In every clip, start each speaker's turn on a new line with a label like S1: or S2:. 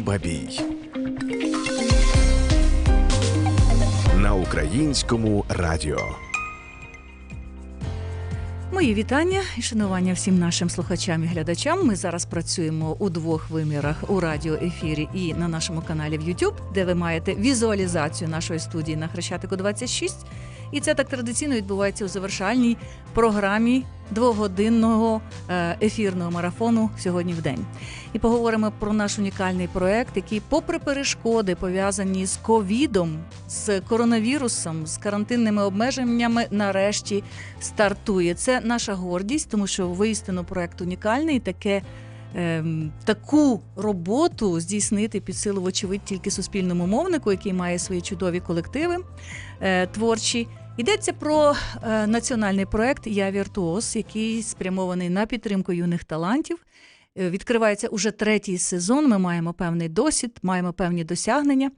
S1: Бабій. На українському радіо.
S2: Мої вітання і шанування всім нашим слухачам і глядачам. Ми зараз працюємо у двох вимірах у радіоефірі і на нашому каналі в YouTube, де ви маєте візуалізацію нашої студії на Хрещатику 26. І це так традиційно відбувається у завершальній програмі двогодинного е, ефірного марафону сьогодні в день. І поговоримо про наш унікальний проект, який, попри перешкоди, пов'язані з ковідом, з коронавірусом, з карантинними обмеженнями, нарешті стартує. Це наша гордість, тому що воістину проект унікальний. Таке ем, таку роботу здійснити під силу, вочевидь, тільки суспільному мовнику, який має свої чудові колективи е, творчі. Йдеться про е, національний проект Я віртуоз, який спрямований на підтримку юних талантів. Е, Відкривається уже третій сезон. Ми маємо певний досвід, маємо певні досягнення.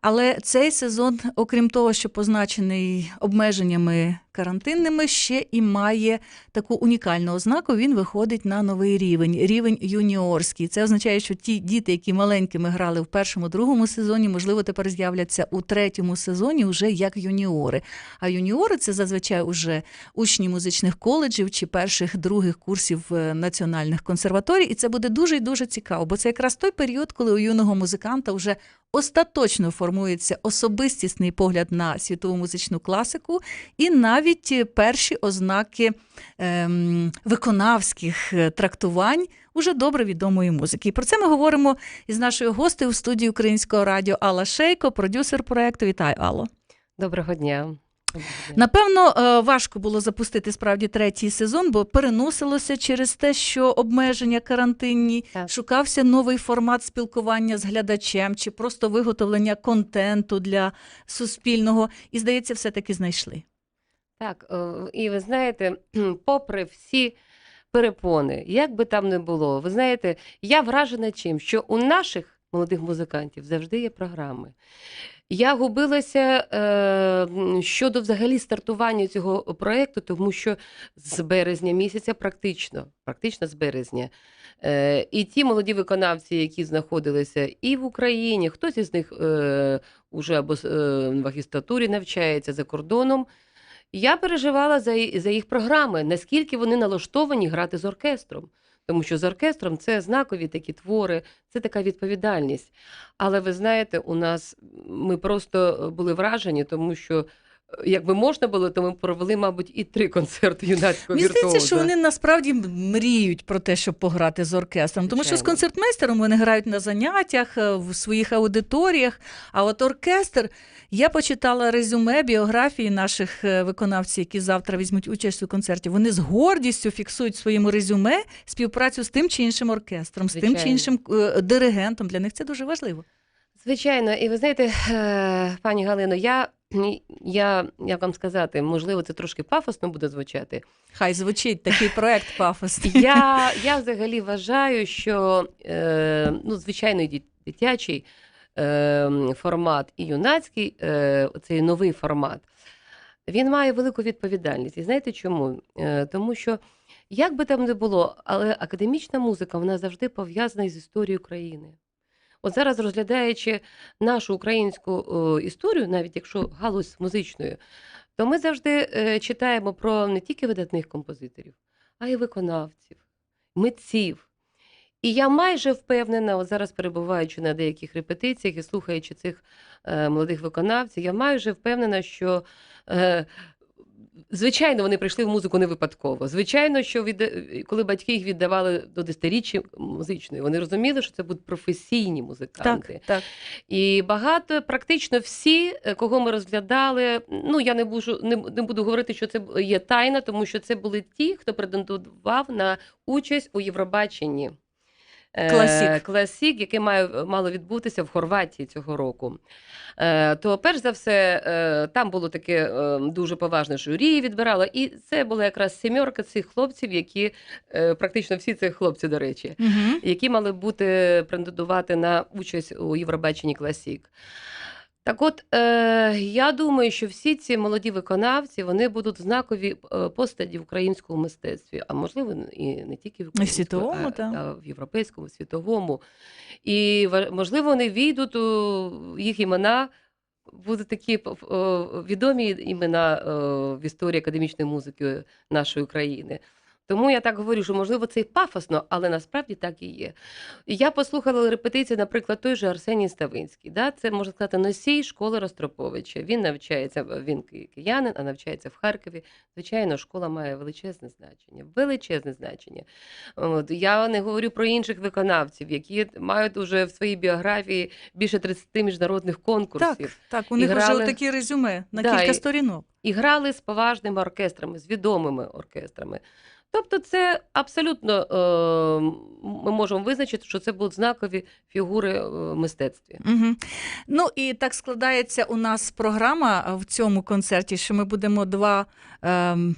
S2: Але цей сезон, окрім того, що позначений обмеженнями карантинними, ще і має таку унікальну ознаку. Він виходить на новий рівень, рівень юніорський. Це означає, що ті діти, які маленькими грали в першому, другому сезоні, можливо, тепер з'являться у третьому сезоні вже як юніори. А юніори це зазвичай уже учні музичних коледжів чи перших других курсів е, національних консерваторій. І це буде дуже і дуже цікаво, бо це якраз той період, коли у юного музиканта вже остаточно формується особистісний погляд на світову музичну класику, і навіть е, перші ознаки ем, виконавських е, трактувань уже добре відомої музики. І про це ми говоримо із нашою гостею в студії Українського радіо Алла Шейко, продюсер проекту. Вітаю, Алло.
S3: Доброго дня.
S2: Напевно, е, важко було запустити справді третій сезон, бо переносилося через те, що обмеження карантинні,
S3: Так.
S2: шукався новий формат спілкування з глядачем чи просто виготовлення контенту для суспільного. І здається, все-таки знайшли.
S3: Так, е, і ви знаєте, попри всі перепони, як би там не було, ви знаєте, я вражена чим, що у наших молодих музикантів завжди є програми. Я губилася е, щодо взагалі стартування цього проєкту, тому що з березня місяця, практично, практично з березня, е, і ті молоді виконавці, які знаходилися і в Україні, хтось із них е, уже або е, в магістратурі навчається за кордоном. Я переживала за, за їх програми, наскільки вони налаштовані грати з оркестром. Тому що з оркестром це знакові такі твори, це така відповідальність. Але ви знаєте, у нас ми просто були вражені, тому що е, якби можна було, то ми провели, мабуть, і три концерти юнацького
S2: Мені здається, що вони насправді мріють про те, щоб пограти з оркестром. Тому що з концертмейстером вони грають на заняттях е, в своїх аудиторіях. А от оркестр, я почитала резюме біографії наших е, виконавців, які завтра візьмуть участь у концерті. Вони з гордістю фіксують в своєму резюме співпрацю з тим чи іншим оркестром, з тим чи іншим е, диригентом. Для них це дуже важливо.
S3: Звичайно, і ви знаєте, е, пані Галино, я, я як вам сказати, можливо, це трошки пафосно буде звучати.
S2: Хай звучить такий проект пафосний.
S3: Я, я взагалі вважаю, що е, ну, звичайно, дитячий е, формат і юнацький, е, цей новий формат, він має велику відповідальність. І знаєте чому? Е, тому що, як би там не було, але академічна музика вона завжди пов'язана із історією країни. От зараз, розглядаючи нашу українську е, історію, навіть якщо галузь музичною, то ми завжди е, читаємо про не тільки видатних композиторів, а й виконавців, митців. І я майже впевнена, от зараз перебуваючи на деяких репетиціях і слухаючи цих е, молодих виконавців, я майже впевнена, що е, звичайно вони прийшли в музику не випадково. Звичайно, що від, коли батьки їх віддавали до десятиріччя музичної, вони розуміли, що це будуть професійні музиканти.
S2: Так, так.
S3: І багато, практично всі, е, кого ми розглядали, ну я не буду, не, не буду говорити, що це є тайна, тому що це були ті, хто претендував на участь у Євробаченні. Е,
S2: Класік.
S3: Класік, яке має, мало відбутися в Хорватії цього року. Е, то, перш за все, е, там було таке е, дуже поважне журі відбирало, і це була якраз сімерка цих хлопців, які е, практично всі ці хлопці, до речі,
S2: Угу.
S3: які мали бути претендувати на участь у Євробаченні Класік. Так от, е, я думаю, що всі ці молоді виконавці вони будуть знакові е, постаті в українському мистецтві, а можливо, і не тільки в українському,
S2: світовому,
S3: а,
S2: так.
S3: а в європейському, світовому. І можливо, вони війдуть у їх імена. Будуть такі відомі імена е, в історії академічної музики нашої країни. Тому я так говорю, що можливо це і пафосно, але насправді так і є. Я послухала репетиції, наприклад, той же Арсеній Ставинський. Да? Це можна сказати носій школи Ростроповича. Він навчається, він киянин, а навчається в Харкові. Звичайно, школа має величезне значення. Величезне значення. От я не говорю про інших виконавців, які мають уже в своїй біографії більше 30 міжнародних конкурсів.
S2: Так, так, у
S3: І
S2: них вже такі резюме на
S3: Да,
S2: кілька
S3: і-
S2: сторінок.
S3: і грали з поважними оркестрами, з відомими оркестрами. Тобто, це абсолютно е, ми можемо визначити, що це будуть знакові фігури е, в мистецтві.
S2: Угу. Ну і так складається у нас програма в цьому концерті, що ми будемо два. Ем,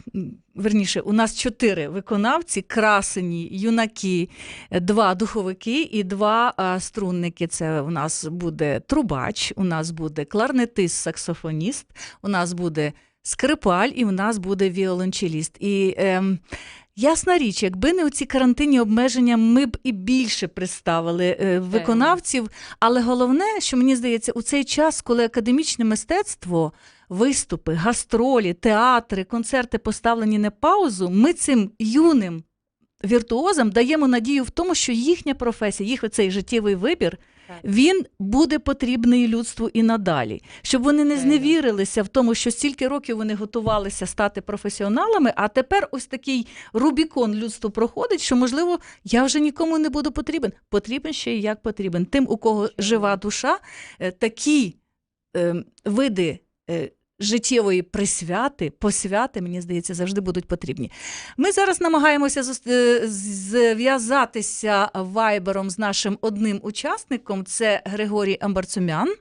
S2: Верніше, у нас чотири виконавці: красені, юнаки, е, два духовики і два е, струнники. Це у нас буде трубач, у нас буде кларнетист, саксофоніст, у нас буде скрипаль і у нас буде віолончеліст. І ем, ясна річ, якби не оці карантинні обмеження, ми б і більше представили е, виконавців. Але головне, що мені здається, у цей час, коли академічне мистецтво, виступи, гастролі, театри, концерти поставлені на паузу, ми цим юним віртуозам даємо надію в тому, що їхня професія, їх цей життєвий вибір. Він буде потрібний людству і надалі, щоб вони не зневірилися в тому, що стільки років вони готувалися стати професіоналами, а тепер ось такий Рубікон людству проходить, що можливо я вже нікому не буду потрібен. Потрібен ще і як потрібен. Тим, у кого жива душа, е, такі е, види. е, Життєвої присвяти, посвяти, мені здається, завжди будуть потрібні. Ми зараз намагаємося е, зв'язатися вайбером з нашим одним учасником. Це Григорій Амбарцумян.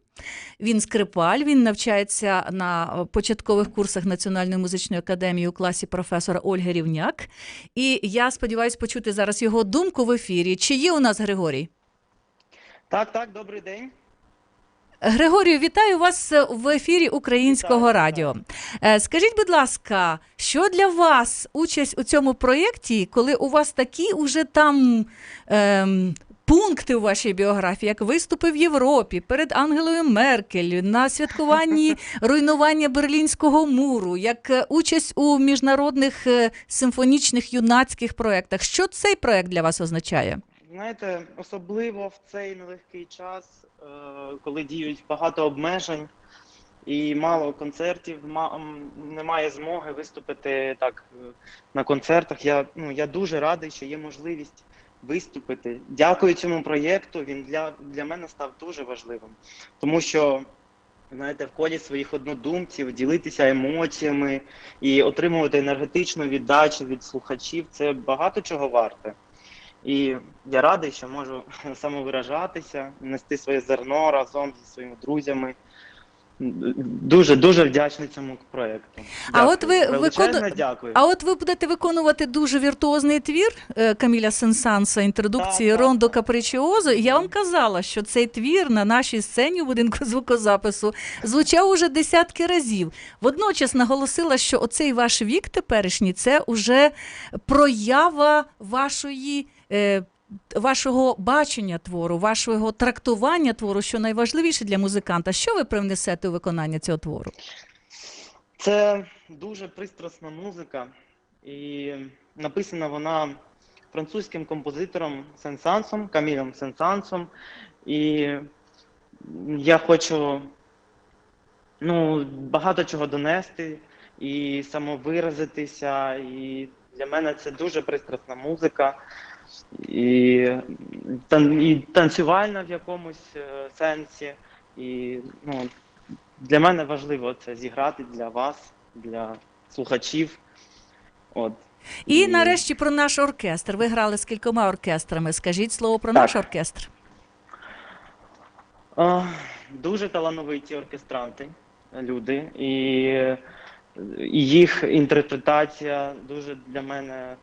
S2: Він скрипаль, він навчається на початкових курсах Національної музичної академії у класі професора Ольги Рівняк. І я сподіваюся почути зараз його думку в ефірі. Чи є у нас Григорій?
S4: Так, так, добрий день.
S2: Григорію, вітаю вас в ефірі Українського
S4: Вітаю,
S2: радіо. Е, Скажіть, будь ласка, що для вас участь у цьому проєкті, коли у вас такі уже там ем, пункти у вашій біографії, як виступи в Європі перед Ангелою Меркель, на святкуванні руйнування Берлінського муру, як е, участь у міжнародних е, симфонічних юнацьких проєктах? Що цей проєкт для вас означає?
S4: Знаєте, особливо в цей нелегкий час, е, коли діють багато обмежень і мало концертів, ма- немає змоги виступити так на концертах. Я, ну, я дуже радий, що є можливість виступити. Дякую цьому проєкту. Він для, для мене став дуже важливим, тому що. Знаєте, в колі своїх однодумців ділитися емоціями і отримувати енергетичну віддачу від слухачів це багато чого варте. І я радий, що можу самовиражатися, нести своє зерно разом зі своїми друзями. Дуже дуже вдячний цьому проєкту.
S2: А от ви викону-
S4: дякую.
S2: А от ви будете виконувати дуже віртуозний твір е, Каміля Сенсанса інтродукції
S4: так,
S2: Рондо
S4: так.
S2: Капричіозо. Я вам казала, що цей твір на нашій сцені у будинку звукозапису звучав уже десятки разів. Водночас наголосила, що оцей ваш вік теперішній це уже проява вашої. Е, Вашого бачення твору, вашого трактування твору, що найважливіше для музиканта. Що ви привнесете у виконання цього твору?
S4: Це дуже пристрасна музика, і написана вона французьким композитором Сенсансом, Камілем Сенсансом. І я хочу ну, багато чого донести і самовиразитися. І для мене це дуже пристрасна музика. І, тан- і танцювальна в якомусь е, сенсі. І ну, для мене важливо це зіграти для вас, для слухачів. От.
S2: І
S4: І-
S2: нарешті про наш оркестр. Ви грали з кількома оркестрами. Скажіть слово про
S4: Так.
S2: наш оркестр.
S4: А, дуже талановиті оркестранти, люди, і, їх інтерпретація дуже для мене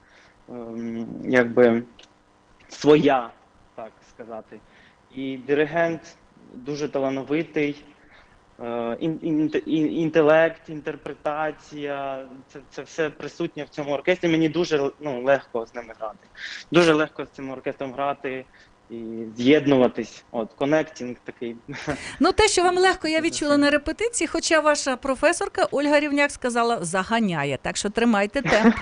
S4: якби своя, так сказати. І диригент дуже талановитий. е, ін- ін- ін- інтелект, інтерпретація. Це, це все присутнє в цьому оркестрі. Мені дуже ну, легко з ними грати. Дуже легко з цим оркестром грати і з'єднуватись. От, коннектінг такий.
S2: Ну, те, що вам легко, я відчула на репетиції, хоча ваша професорка Ольга Рівняк сказала, заганяє, так що тримайте темп.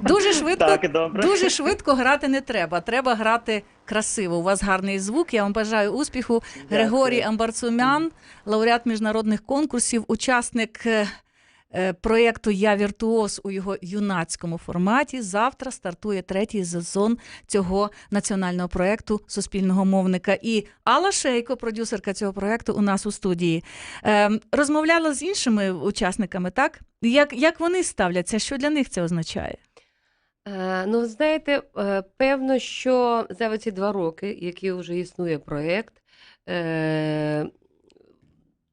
S2: Дуже швидко,
S4: Так, добре.
S2: дуже швидко грати не треба. Треба грати красиво. У вас гарний звук. Я вам бажаю успіху. Григорій Амбарцумян, лауреат міжнародних конкурсів, учасник е, проєкту Я віртуоз у його юнацькому форматі. Завтра стартує третій сезон цього національного проєкту суспільного мовника. І Алла Шейко, продюсерка цього проєкту, у нас у студії. Е, розмовляла з іншими учасниками, так? Як, як вони ставляться? Що для них це означає?
S3: Е, Ну, знаєте, е, певно, що за ці два роки, які вже існує проєкт, е,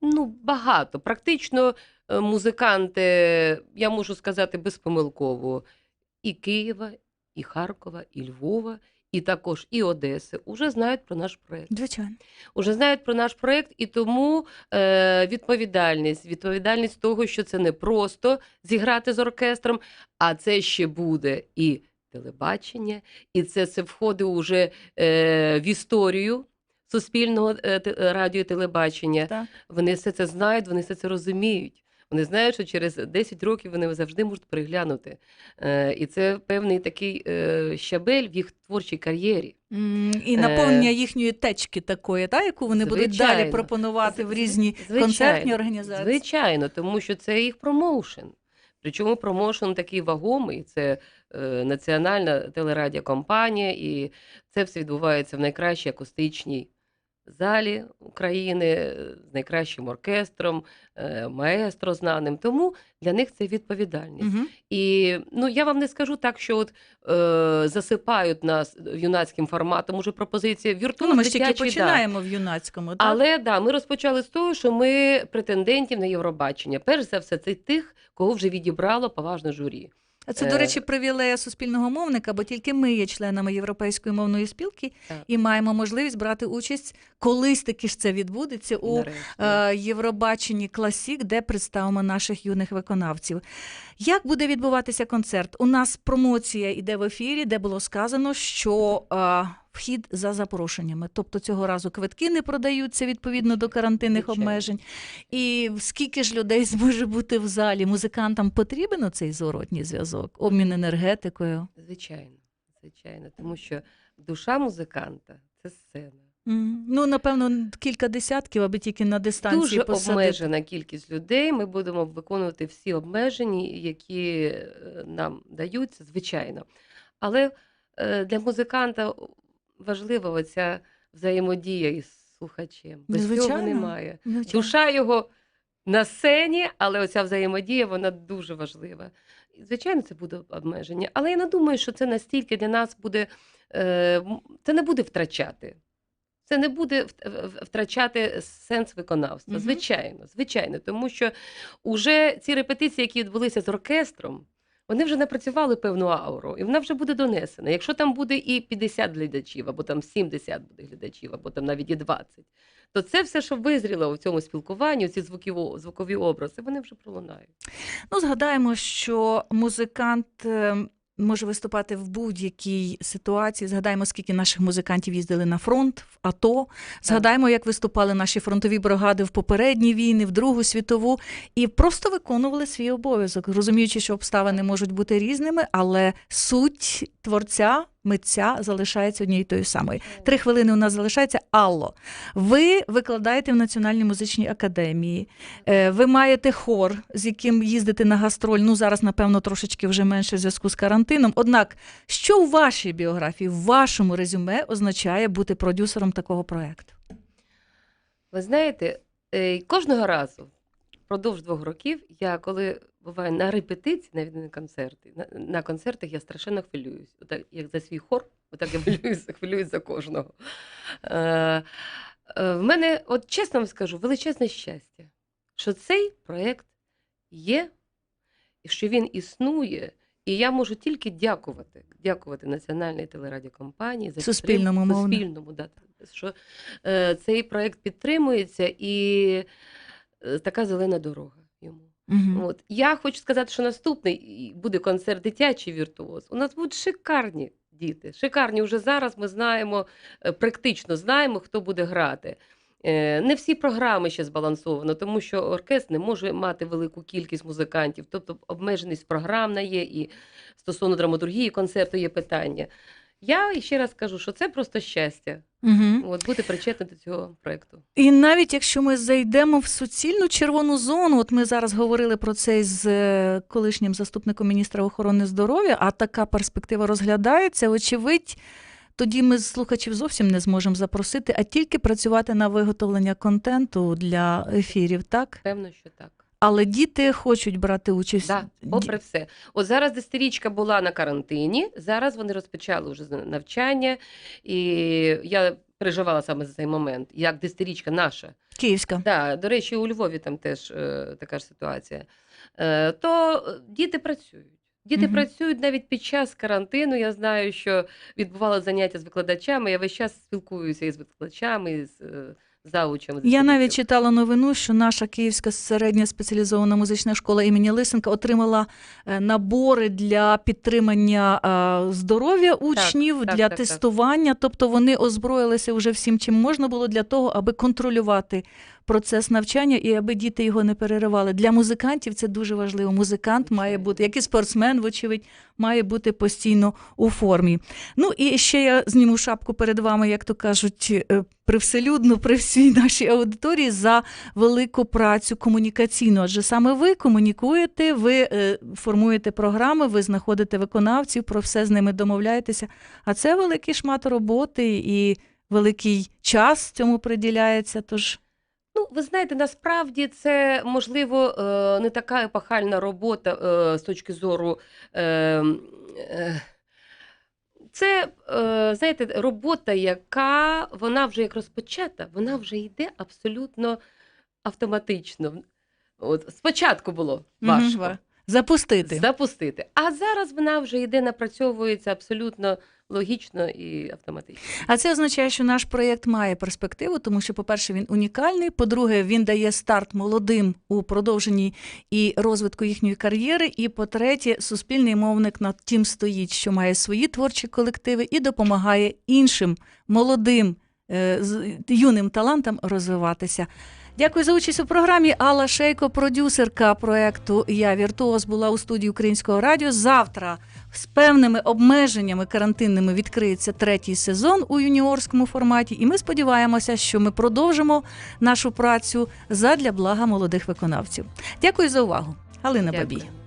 S3: ну, багато. Практично е, музиканти, я можу сказати безпомилково, і Києва, і Харкова, і Львова, і також і Одеси вже знають про наш проєкт.
S2: Звичайно.
S3: Уже знають про наш проєкт, і тому е, відповідальність, відповідальність того, що це не просто зіграти з оркестром, а це ще буде і телебачення, і це, це входить уже е, в історію суспільного е, радіо і телебачення.
S2: Так.
S3: Вони все це знають, вони все це розуміють. Вони знають, що через 10 років вони завжди можуть переглянути. Е, і це певний такий е, щабель в їх творчій кар'єрі.
S2: І наповнення їхньої течки такої, та, яку вони будуть далі пропонувати в різні
S3: звичайно,
S2: концертні організації.
S3: Звичайно, тому що це їх промоушен. Причому промоушен такий вагомий, це е, національна телерадіокомпанія, і це все відбувається в найкращій акустичній залі України з найкращим оркестром, е, маестро знаним. Тому для них це відповідальність.
S2: Мгм.
S3: І ну я вам не скажу так, що от е, засипають нас юнацьким форматом уже пропозиція віртуоз,
S2: Ну, ми ж тільки
S3: дитячий, да.
S2: починаємо в юнацькому, так?
S3: Але да, ми розпочали з того, що ми претендентів на Євробачення. Перш за все, це тих, кого вже відібрало поважне журі.
S2: А Це, до
S3: Е,
S2: речі, привілея суспільного мовника, бо тільки ми є членами Європейської мовної спілки
S3: Так.
S2: і маємо можливість брати участь, колись таки ж це відбудеться у е, Євробаченні Класік, де представимо наших юних виконавців. Як буде відбуватися концерт? У нас промоція йде в ефірі, де було сказано, що е, вхід за запрошеннями. Тобто цього разу квитки не продаються відповідно до карантинних обмежень. І скільки ж людей зможе бути в залі? Музикантам потрібен оцей зворотній зв'язок, обмін енергетикою.
S3: Звичайно, звичайно, тому що душа музиканта це сцена.
S2: Ну, напевно, кілька десятків, аби тільки на дистанції
S3: Дуже
S2: посадити.
S3: обмежена кількість людей. Ми будемо виконувати всі обмеження, які е, нам даються, звичайно. Але е, для музиканта важлива оця взаємодія із слухачем. Без цього немає.
S2: Звичайно.
S3: Душа його на сцені, але оця взаємодія вона дуже важлива. І, Звичайно, це буде обмеження. Але я не думаю, що це настільки для нас буде. е, Це не буде втрачати. Це не буде втрачати сенс виконавства. Звичайно, звичайно, тому що уже ці репетиції, які відбулися з оркестром, вони вже напрацювали певну ауру, і вона вже буде донесена. Якщо там буде і 50 глядачів, або там 70 буде глядачів, або там навіть і 20, то це все, що визріло у цьому спілкуванні, ці звукові, звукові образи, вони вже пролунають.
S2: Ну, згадаємо, що музикант е, може виступати в будь-якій ситуації. Згадаємо, скільки наших музикантів їздили на фронт, в АТО. Згадаємо, як виступали наші фронтові бригади в попередні війни, в Другу світову, і просто виконували свій обов'язок, розуміючи, що обставини можуть бути різними, але суть творця. Митця залишається однією тою самою. Три хвилини у нас залишається. Алло, ви викладаєте в Національній музичній академії. Е, Ви маєте хор, з яким їздите на гастроль. Ну зараз, напевно, трошечки вже менше в зв'язку з карантином. Однак, що у вашій біографії, в вашому резюме означає бути продюсером такого проекту?
S3: Ви знаєте, е, кожного разу впродовж двох років я коли буваю на репетиції, навіть на концерти, на, на концертах я страшенно хвилююсь. Отак, як за свій хор, отак я хвилююсь, хвилююсь за кожного. Е, е, в мене, от чесно вам скажу, величезне щастя, що цей проєкт є, і що він існує. І я можу тільки дякувати, дякувати Національній телерадіокомпанії за
S2: Суспільному
S3: підтрим- суспільному, да, що е, цей проект підтримується, і е, така зелена дорога йому.
S2: Мгм.
S3: От я хочу сказати, що наступний буде концерт дитячий віртуоз. У нас будуть шикарні діти. Шикарні вже зараз. Ми знаємо, е, практично знаємо, хто буде грати. Е, Не всі програми ще збалансовано, тому що оркестр не може мати велику кількість музикантів, тобто обмеженість програмна є, і стосовно драматургії концерту є питання. Я ще раз кажу, що це просто щастя.
S2: Мгм.
S3: От бути причетним до цього проєкту.
S2: І навіть якщо ми зайдемо в суцільну червону зону, от ми зараз говорили про це з е, колишнім заступником міністра охорони здоров'я, а така перспектива розглядається, очевидь. Тоді ми з слухачів зовсім не зможемо запросити, а тільки працювати на виготовлення контенту для ефірів, так?
S3: Певно, що так.
S2: Але діти хочуть брати участь.
S3: Да, попри все. От зараз десятирічка була на карантині, зараз вони розпочали вже навчання, і я переживала саме за цей момент, як десятирічка наша.
S2: Київська.
S3: Да, до речі, у Львові там теж е, така ж ситуація. Е, то е, діти працюють. Діти
S2: Мгм.
S3: працюють навіть під час карантину. Я знаю, що відбували заняття з викладачами. Я весь час спілкуюся із викладачами, з заучами.
S2: Я навіть читала новину, що наша Київська середня спеціалізована музична школа імені Лисенка отримала е, набори для підтримання е, здоров'я учнів,
S3: так,
S2: для
S3: так, так.
S2: тестування. Тобто вони озброїлися вже всім, чим можна було для того, аби контролювати процес навчання і аби діти його не переривали. Для музикантів це дуже важливо. Музикант має бути, як і спортсмен, вочевидь, має бути постійно у формі. Ну і ще я зніму шапку перед вами, як то кажуть, е, привселюдно при всій нашій аудиторії за велику працю комунікаційну. Адже саме ви комунікуєте, ви е, формуєте програми, ви знаходите виконавців, про все з ними домовляєтеся. А це великий шмат роботи і великий час цьому приділяється. Тож
S3: Ну, ви знаєте, насправді це можливо е, не така епохальна робота е, з точки зору. е, Це, знаєте, робота, яка вона вже як розпочата, вона вже йде абсолютно автоматично. От, спочатку було важко
S2: запустити.
S3: запустити, а зараз вона вже йде, напрацьовується абсолютно логічно і автоматично.
S2: А це означає, що наш проєкт має перспективу, тому що, по-перше, він унікальний. По-друге, він дає старт молодим у продовженні і розвитку їхньої кар'єри. І по-третє, суспільний мовник над тим стоїть, що має свої творчі колективи і допомагає іншим молодим е, юним талантам розвиватися. Дякую за участь у програмі. Алла Шейко, продюсерка проекту Я Віртуоз, була у студії Українського радіо. Завтра з певними обмеженнями карантинними відкриється третій сезон у юніорському форматі. І ми сподіваємося, що ми продовжимо нашу працю задля блага молодих виконавців. Дякую за увагу. Галина Бабій.
S3: Дякую.